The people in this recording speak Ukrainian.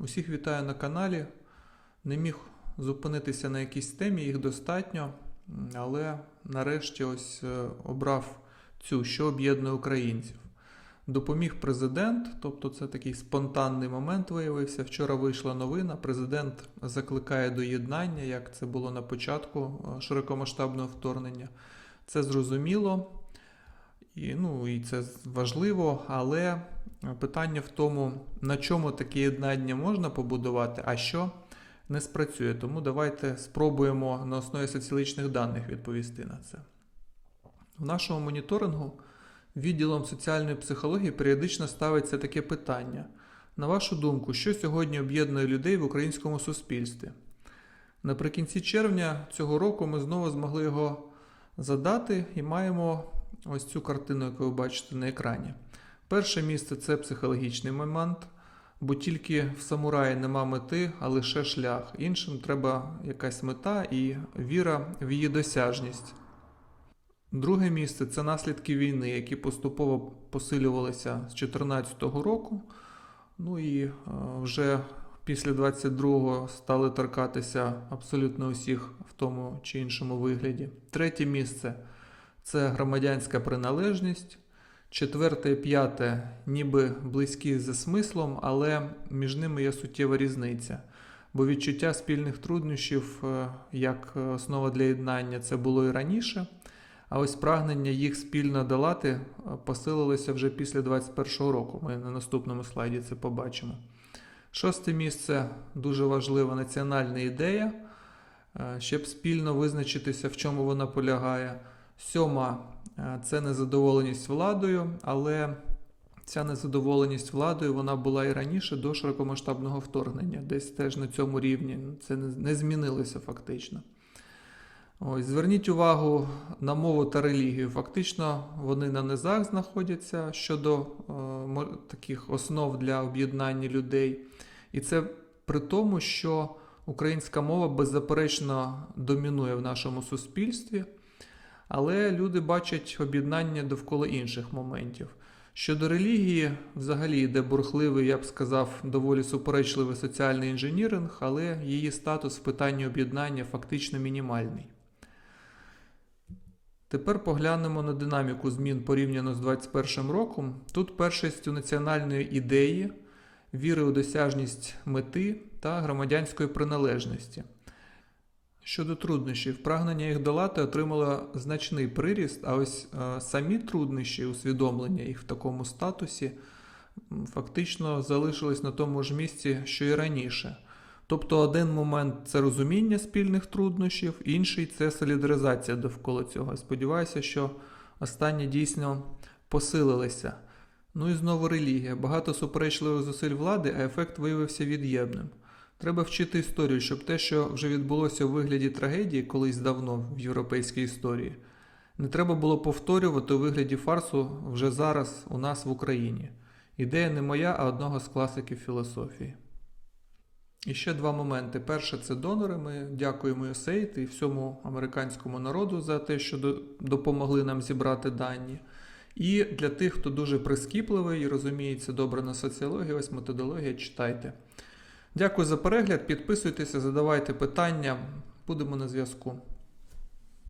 Усіх вітаю на каналі. Не міг зупинитися на якійсь темі, їх достатньо, але нарешті ось е, обрав цю, що об'єднує українців. Допоміг президент, тобто це такий спонтанний момент виявився. Вчора вийшла новина. Президент закликає до єднання, як це було на початку е, широкомасштабного вторгнення. Це зрозуміло. І, ну, і це важливо, але питання в тому, на чому таке єднання можна побудувати, а що не спрацює. Тому давайте спробуємо на основі соціологічних даних відповісти на це. В нашому моніторингу відділом соціальної психології періодично ставиться таке питання. На вашу думку, що сьогодні об'єднує людей в українському суспільстві? Наприкінці червня цього року ми знову змогли його задати і маємо ось цю картину, яку ви бачите на екрані. Перше місце це психологічний момент, бо тільки в самураї нема мети, а лише шлях. Іншим треба якась мета і віра в її досяжність. Друге місце це наслідки війни, які поступово посилювалися з 2014 року. Ну і е, вже після 22-го стали торкатися абсолютно усіх в тому чи іншому вигляді. Третє місце це громадянська приналежність. Четверте і п'яте ніби близькі за смислом, але між ними є суттєва різниця. Бо відчуття спільних труднощів е, як основа для єднання це було і раніше. А ось прагнення їх спільно долати е, посилилося вже після 21-го року. Ми на наступному слайді це побачимо. Шосте місце дуже важлива національна ідея, е, щоб спільно визначитися, в чому вона полягає. Сьома е, це незадоволеність владою, але ця незадоволеність владою вона була і раніше до широкомасштабного вторгнення, десь теж на цьому рівні. Це не змінилося фактично. Ось, Зверніть увагу на мову та релігію. Фактично, вони на низах знаходяться щодо е, таких основ для об'єднання людей. І це при тому, що українська мова беззаперечно домінує в нашому суспільстві, але люди бачать об'єднання довкола інших моментів. Щодо релігії, взагалі йде бурхливий, я б сказав, доволі суперечливий соціальний інженіринг, але її статус в питанні об'єднання фактично мінімальний. Тепер поглянемо на динаміку змін порівняно з 2021 роком. Тут першістю національної ідеї, віри у досяжність мети та громадянської приналежності. Щодо труднощів, прагнення їх долати отримало значний приріст, а ось е, самі труднощі, усвідомлення їх в такому статусі, фактично залишились на тому ж місці, що і раніше. Тобто один момент це розуміння спільних труднощів, інший це солідаризація довкола цього. Сподіваюся, що останні дійсно посилилися. Ну і знову релігія. Багато суперечливих зусиль влади, а ефект виявився від'ємним. Треба вчити історію, щоб те, що вже відбулося у вигляді трагедії колись давно в європейській історії, не треба було повторювати у вигляді фарсу вже зараз у нас в Україні. Ідея не моя, а одного з класиків філософії. І ще два моменти. Перше це донори. Ми дякуємо USAID і всьому американському народу за те, що допомогли нам зібрати дані. І для тих, хто дуже прискіпливий і розуміється добре на соціології, ось методологія, читайте. Дякую за перегляд, підписуйтеся, задавайте питання. Будемо на зв'язку.